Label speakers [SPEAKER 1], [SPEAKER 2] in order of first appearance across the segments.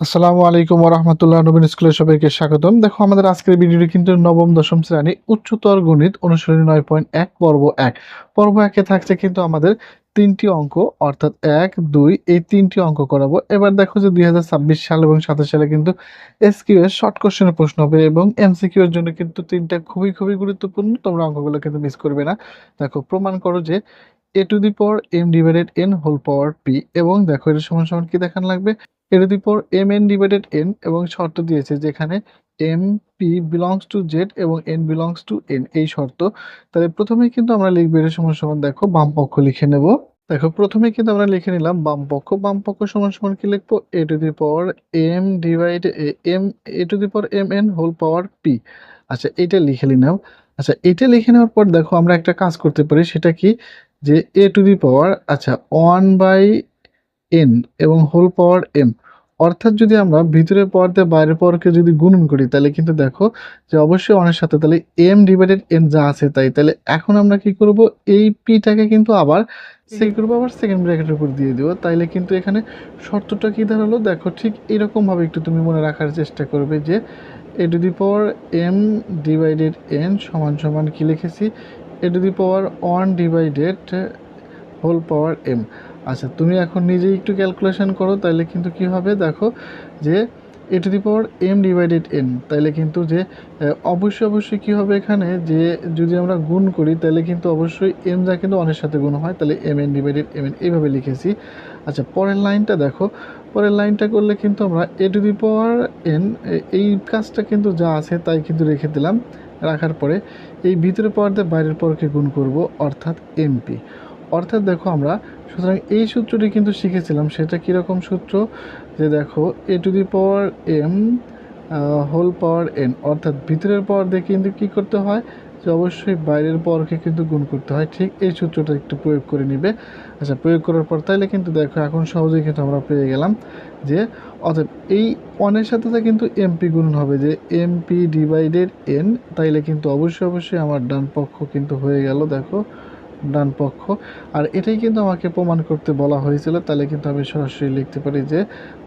[SPEAKER 1] আসসালামু আলাইকুম রহমতুল্লাহ নবীন স্কুলের সবাইকে স্বাগতম। দেখো, আমাদের আজকের ভিডিওটি কিন্তু নবম, দশম শ্রেণি, উচ্চতর গণিত অনুশীলনী নয় পয়েন্ট এক, পর্ব এক। পর্ব একে থাকছে কিন্তু আমাদের তিনটি অঙ্ক, অর্থাৎ এক, দুই, এই তিনটি অঙ্ক করাবো। এবার দেখো যে দুই হাজার ছাব্বিশ সাল এবং সাতাশ সালে কিন্তু এসকিউ এর শর্ট কোশ্চেনের প্রশ্ন হবে এবং এমসিকিউ এর জন্য কিন্তু তিনটা খুবই খুবই গুরুত্বপূর্ণ। তোমরা অঙ্কগুলো কিন্তু মিস করবে না। দেখো, প্রমাণ করো যে a to the power m divided n whole power p এবং দেখো এটা সমান সমান কি দেখান লাগবে? A to the m n divided n এবং শর্ত দিয়েছে যেখানে m p belongs to Z এবং এন বিলংস টু এন এই শর্ত। তাহলে প্রথমেই কিন্তু আমরা লিখব, এটা সমান সমান দেখো, বাম পক্ষ লিখে নেব। দেখো প্রথমে কিন্তু আমরা লিখে নিলাম বাম পক্ষ। বাম পক্ষ সমান সমান কি লিখব? A to the power m divide m a to the power m n whole power p আচ্ছা এটা লিখে নিলাম। আচ্ছা এটা লিখে নেওয়ার পর দেখো, আমরা একটা কাজ করতে পারি, সেটা কি? যে এ টু দি পাওয়ার আচ্ছা ওয়ান বাই এন এবং হোল পাওয়ার এম অর্থাৎ যদি আমরা ভিতরের পাওয়ার দিয়ে বাইরের পরকে যদি গুণন করি তাহলে কিন্তু দেখো যে অবশ্যই অনেক সাথে তাহলে এম ডিভাইডেড এন যা আছে তাই। তাহলে এখন আমরা কি করব? এই পিটাকে কিন্তু আবার সেকেন্ড করব আবার সেকেন্ড ব্র্যাকেটের উপর দিয়ে দেবো। তাইলে কিন্তু এখানে শর্তটা কী দাঁড়াল? দেখো ঠিক এরকমভাবে একটু তুমি মনে রাখার চেষ্টা করবে যে a to the power m divided n সমান সমান কী লিখেছি? A to the power one divided whole power m আচ্ছা তুমি এখন নিজেই একটু ক্যালকুলেশন করো তাহলে কিন্তু কি হবে দেখো, যে a to the power m divided n তাহলে কিন্তু যে অবশ্যই অবশ্যই কি হবে এখানে, যে যদি আমরা গুণ করি তাহলে কিন্তু অবশ্যই এম যা কিন্তু অনেক সাথে গুণ হয় তাহলে m n divided m n এইভাবে লিখেছি। আচ্ছা পরের লাইনটা দেখো, পরের লাইনটা করলে কিন্তু আমরা এ টু দি পাওয়ার এন এই কাজটা কিন্তু যা আছে তাই কিন্তু রেখে দিলাম, রাখার পরে এই ভিতরে পাওয়ার দিয়ে বাইরের পাওয়ারকে গুণ করব, অর্থাৎ এমপি অর্থাৎ দেখো আমরা সুতরাং এই সূত্রটি কিন্তু শিখেছিলাম। সেটা কীরকম সূত্র? যে দেখো a to the power m whole power n অর্থাৎ ভিতরের পাওয়ার দিয়ে কিন্তু কী করতে হয়? যে অবশ্যই বাইরের পাওয়ারকে কিন্তু গুণ করতে হয়। ঠিক এই সূত্রটা একটু প্রয়োগ করে নিবে। আচ্ছা প্রয়োগ করার পর তাইলে কিন্তু দেখো, এখন সহজেই কিন্তু আমরা পেয়ে গেলাম যে অর্থাৎ এই অনের সাথে তো কিন্তু এমপি গুণ হবে। যে এমপি ডিভাইডেড এন তাইলে কিন্তু অবশ্যই অবশ্যই আমার ডান পক্ষ কিন্তু হয়ে গেল। দেখো ডান পক্ষ। আর এটাই কিন্তু আমাকে প্রমাণ করতে বলা হয়েছিল, তাহলে কিন্তু আমি সরাসরি লিখতে পারি যে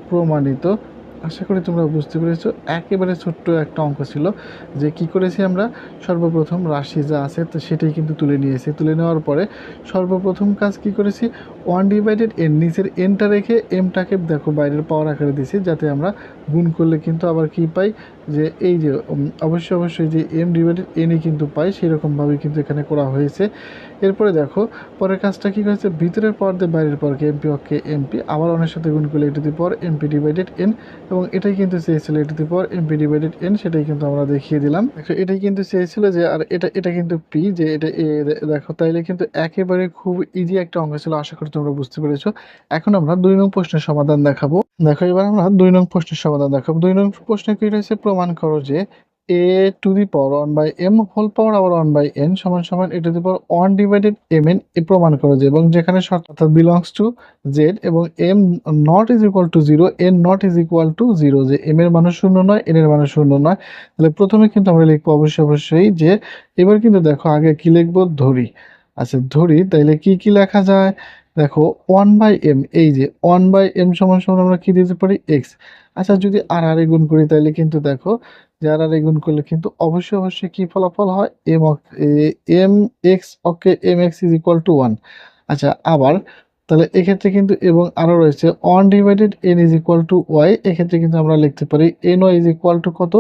[SPEAKER 1] প্রমাণিত আশা করি তোমরা বুঝতে পেরেছ। একেবারে ছোট্ট একটা অঙ্ক ছিল যে কি করেছি আমরা? সর্বপ্রথম রাশি যা আছে তো সেটাই কিন্তু তুলে নিয়েছি। তুলে নেওয়ার পরে সর্বপ্রথম কাজ কি করেছি? ওয়ান ডিভাইডেড এন নিচের এনটা রেখে এমটাকে দেখো বাইরের পাওয়ার আকারে দিয়েছি যাতে আমরা গুণ করলে কিন্তু আবার কি পাই? যে এই যে অবশ্যই অবশ্যই যে এম ডিভাইডেড এনই কিন্তু পাই সেরকমভাবে কিন্তু এখানে করা হয়েছে। এরপরে দেখো, পরের কাজটা কি হয়েছে ভিতরের পাওয়ার দিয়ে বাইরের পাওয়ারকে এমপি অক্ষে এমপি আবার অনেক সাথে গুণ করলে এটি the power m p divided n এবং এটাই কিন্তু চেয়েছিল এটি দি পর এমপি ডিভাইডেড এন সেটাই কিন্তু আমরা দেখিয়ে দিলাম। এটাই কিন্তু চেয়েছিল যে, আর এটা এটা কিন্তু পি যে এটা, এ দেখো, তাইলে কিন্তু একেবারে খুব ইজি একটা অঙ্ক ছিল, আশা করি তোমরা বুঝতে পেরেছ। এখন আমরা দুই নং প্রশ্নের সমাধান দেখাবো। দেখো, এবার আমরা দুই নং প্রশ্নের সমাধান দেখাবো। দুই নং প্রশ্নে কি রয়েছে? প্রমাণ করো যে a to the power one by m whole power আবার ওয়ান বাই এন সমান সমান a to the power one divided m n এ প্রমাণ করো যে এবং যেখানে শর্ত অর্থাৎ বিলংস টু জেড এবং m not is equal to zero n not is equal to zero যে এম এর মানুষ শূন্য নয় এন এর মানুষ শূন্য নয়। তাহলে প্রথমে কিন্তু আমরা লিখব অবশ্যই অবশ্যই যে এবার কিন্তু দেখো আগে কি লিখব? ধরি। আচ্ছা ধরি, তাইলে কি কি লেখা যায়? দেখো ওয়ান বাই এম এই যে ওয়ান বাই এম সমান সমান আমরা কি দিতে পারি? এক্স আচ্ছা যদি আর আর গুণ করি তাহলে কিন্তু দেখো যে আর আর গুণ করলে কিন্তু অবশ্যই অবশ্যই কি ফলাফল হয়? M m x okay m x is equal to one আচ্ছা আবার তাহলে এক্ষেত্রে কিন্তু এবং আরও রয়েছে one divided n is equal to y এক্ষেত্রে কিন্তু আমরা লিখতে পারি n y is equal to কত?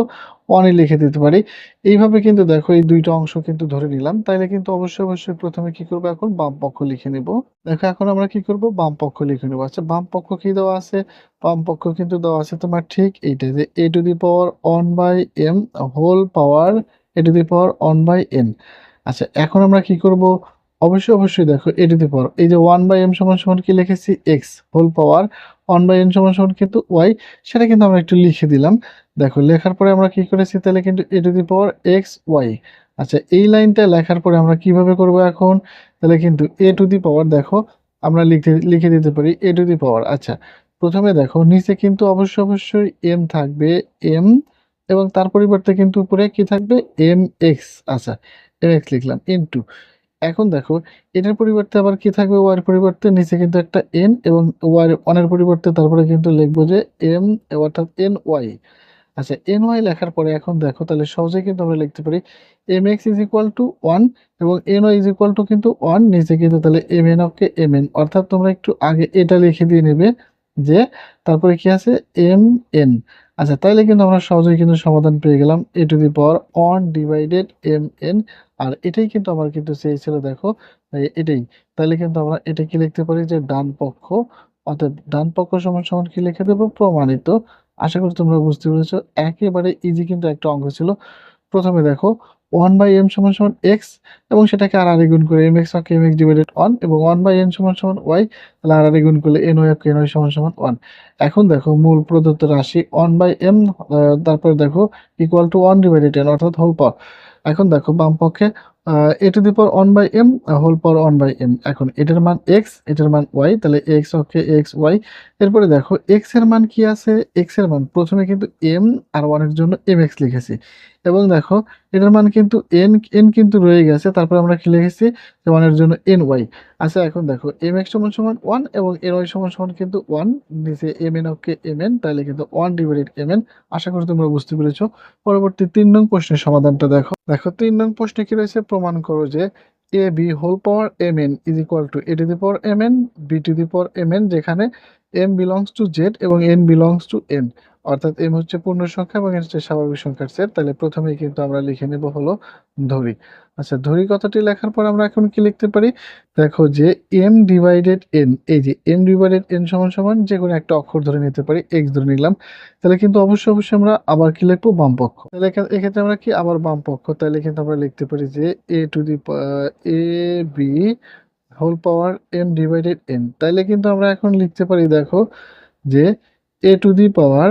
[SPEAKER 1] ওয়ানই লিখে দিতে পারি। এইভাবে কিন্তু দেখো এই দুইটা অংশ কিন্তু ধরে নিলাম। তাইলে কিন্তু অবশ্যই অবশ্যই প্রথমে কি করব এখন? বাম পক্ষ লিখে নেব। দেখো এখন আমরা কি করব? বাম পক্ষ লিখে নেব। আচ্ছা বাম পক্ষ কি দেওয়া আছে? বাম পক্ষ কিন্তু দেওয়া আছে তোমার ঠিক এইটা যে a to the power one by m whole power a to the power one by n আচ্ছা এখন আমরা কি করব? অবশ্যই অবশ্যই দেখো এ টু দি পাওয়ার এই যে ওয়ান বাই এম সমান সমান কি লিখেছি? X whole power one by n সমান সমান কিন্তু ওয়াই সেটা কিন্তু আমরা একটু লিখে দিলাম। দেখো, লেখার পরে আমরা কি করেছি? তাহলে কিন্তু a to the power x y আচ্ছা এই লাইনটা লেখার পরে আমরা কীভাবে করব এখন? তাহলে কিন্তু এ টু দি পাওয়ার দেখো, আমরা লিখে লিখে দিতে পারি এ টু দি পাওয়ার আচ্ছা প্রথমে দেখো, নিচে কিন্তু অবশ্যই অবশ্যই এম থাকবে এম এবং তার পরিবর্তে কিন্তু উপরে কি থাকবে? এম এক্স আচ্ছা এম এক্স লিখলাম ইন্টু এখন দেখো, এটার পরিবর্তে আবার কি থাকবে? ওয়াই এর পরিবর্তে নিচে কিন্তু একটা এন এবং ওয়াই ওয়ানের পরিবর্তে তারপরে কিন্তু লিখব যে এম অর্থাৎ এন ওয়াই আচ্ছা এন ওয়াই লেখার পরে এখন দেখো, তাহলে সহজেই কিন্তু আমরা লিখতে পারি m x is equal to one এবং n y is equal to কিন্তু ওয়ান নিচে কিন্তু তাহলে m n okay m n অর্থাৎ তোমরা একটু আগে এটা লিখে দিয়ে নেবে যে তারপরে কি আছে? এম এন আচ্ছা তাইলে কিন্তু আমরা সহজেই কিন্তু সমাধান পেয়ে গেলাম। A to the power one divided m n আর এটাই কিন্তু আমার কিন্তু চেয়েছিল, দেখো এটাই। তাহলে কিন্তু আমরা এটা কি লিখতে পারি যে ডান পক্ষ, অর্থাৎ ডান পক্ষ সমান সমান কি লিখে দেবো? প্রমাণিত। আশা করি তোমরা বুঝতে পেরেছ। একেবারে ইজি কিন্তু একটা অঙ্ক ছিল। প্রথমে দেখো ওয়ান বাই এম সমান সমান এক্স এবং সেটাকে আর আরে গুণ করে m x of m x divided one এবং ওয়ান বাই এন সমান সমান ওয়াই তাহলে আর আরে গুণ করলে n y okay n y সমান সমান ওয়ান এখন দেখো, মূল প্রদত্ত রাশি ওয়ান বাই এম তারপরে দেখো equal to one divided n অর্থাৎ হোল পাওয়ার এখন দেখো বাম পক্ষে a to the power one by m whole power one by m এখন এটার মান এক্স এটার মান ওয়াই তাহলে এক্স অকে এক্স ওয়াই এরপরে দেখো এক্সের মান কি আছে? এক্সের মান প্রথমে কিন্তু এম আর ওয়ানের জন্য এম এক্স লিখেছি। এবং দেখো, এটার মান কিন্তু এন এন কিন্তু রয়ে গেছে। তারপর আমরা কি লিখেছি? ওয়ানের জন্য এন ওয়াই আচ্ছা এখন দেখো এম এক্স সমান সমান ওয়ান এবং এন ওয়াই সমান সমান কিন্তু ওয়ান নিচে m n okay m n তাহলে কিন্তু ওয়ান ডিভাইডেড এম এন আশা করি তোমরা বুঝতে পেরেছ। পরবর্তী তিন নং প্রশ্নের সমাধানটা দেখো। দেখো, তিন নং প্রশ্নে কি রয়েছে? প্রমাণ করো যে a b whole power m n is equal to a to the power m n b to the power m n যেখানে এম বিলংস টু জেড এবং এন বিলংস টু এন অর্থাৎ এম হচ্ছে পূর্ণ সংখ্যা এবং এন হচ্ছে স্বাভাবিক সংখ্যার সেট। তাহলে প্রথমেই কিন্তু আমরা লিখে নেব হলো ধরি। আচ্ছা ধরি কথাটি লেখার পর আমরা এখন কি লিখতে পারি? দেখো যে এম ডিভাইডেড এন এই যে এম ডিভাইডেড এন সমান সমান যে কোনো একটা অক্ষর ধরে নিতে পারি এক্স ধরে নিলাম। তাহলে কিন্তু অবশ্যই অবশ্যই আমরা আবার কি লিখব? বাম পক্ষ। তাহলে এক্ষেত্রে আমরা কি আবার বাম পক্ষ? তাহলে কিন্তু আমরা লিখতে পারি যে a to the a b whole power m divided n তাইলে কিন্তু আমরা এখন লিখতে পারি, দেখো যে এ টু দি পাওয়ার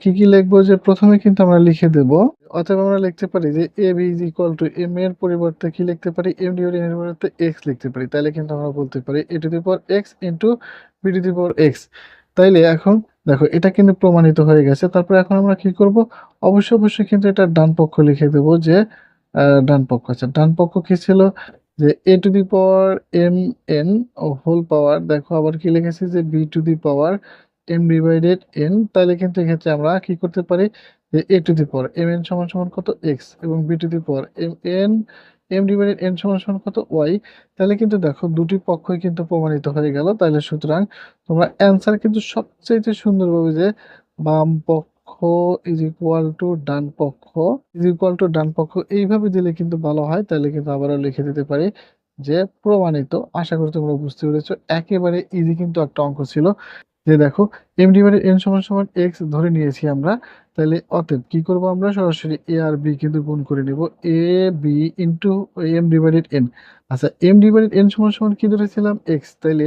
[SPEAKER 1] কি কি লিখব যে প্রথমে কিন্তু আমরা লিখে দেব। অথবা আমরা লিখতে পারি যে a b is equal to m এর পরিবর্তে কি লিখতে পারি? এম ডিভাইডেড এর পরিবর্তে এক্স লিখতে পারি। তাহলে কিন্তু আমরা বলতে পারি a to the power x into b to the power x তাইলে এখন দেখো, এটা কিন্তু প্রমাণিত হয়ে গেছে। তারপরে এখন আমরা কি করব? অবশ্যই অবশ্যই কিন্তু এটা ডান পক্ষ লিখে দেব যে ডান পক্ষ। আচ্ছা ডান পক্ষ কি ছিল? যে a to the power m n whole power দেখো, আবার কি লিখেছি? যে b to the power m divided n তাহলে কিন্তু এক্ষেত্রে আমরা কি করতে পারি? যে a to the power m n সমান সমান কত এক্স এবং b to the power m n m divided n সমান সমান কত ওয়াই তাহলে কিন্তু দেখো, দুটি পক্ষই কিন্তু প্রমাণিত হয়ে গেল। তাহলে সুতরাং তোমরা অ্যান্সার কিন্তু সবচেয়ে সুন্দরভাবে যে বাম পক্ষ ইজ ইকুয়াল টু ডান পক্ষ ইজ ইকুয়াল টু ডান পক্ষ এইভাবে দিলে কিন্তু ভালো হয়। তাহলে কিন্তু আবারও লিখে দিতে পারি যে প্রমাণিত। আশা করি তোমরা বুঝতে পেরেছ। একেবারে ইজি কিন্তু একটা অঙ্ক ছিল। যে দেখো এম ডিভাইডেড এন সমান সমান এক্স ধরে নিয়েছি আমরা, তাহলে অতএব কি করব আমরা? সরাসরি এ আর বি কিন্তু গুণ করে নেব a b into m divided n আচ্ছা এম ডিভাইডেড এন সমান সমান কি ধরেছিলাম? এক্স তাহলে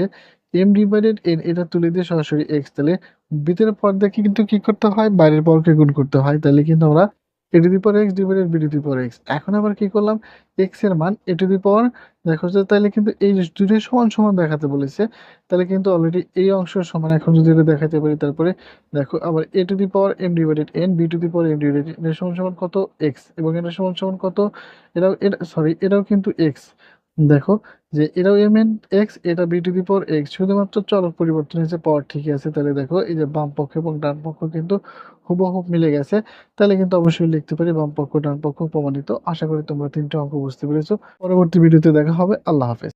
[SPEAKER 1] এম ডিভাইডেড এন এটা তুলে দিয়ে সরাসরি এক্স তাহলে ভিতরের পর্দাকে কিন্তু কি করতে হয়? বাইরের পরকে গুণ করতে হয়। তাহলে কিন্তু আমরা a to x divided b to x এখন আবার কি করলাম? এক্সের মান এ টু দি পাওয়ার দেখো যে তাহলে কিন্তু এই দুটোই সমান সমান দেখাতে বলেছে। তাহলে কিন্তু অলরেডি এই অংশের সমান, এখন যদি এটা দেখাতে পারি তারপরে দেখো আবার A to the power M divided N B to the power M divided এর সমান সমান কত? এক্স এবং এটা সমান সমান কত? এটাও, এটা সরি এটাও কিন্তু এক্স দেখো যে এটাও এক্স এটা বি টু দি এক্স শুধুমাত্র চলক পরিবর্তন হয়েছে পর ঠিকই আছে, তাহলে দেখো এই যে বাম পক্ষ এবং ডান পক্ষ কিন্তু হুবহু মিলে গেছে। তাহলে কিন্তু অবশ্যই লিখতে পারি বাম পক্ষ, ডান পক্ষ প্রমাণিত। আশা করি তোমরা তিনটে অঙ্ক বুঝতে পেরেছ। পরবর্তী ভিডিওতে দেখা হবে। আল্লাহ হাফেজ।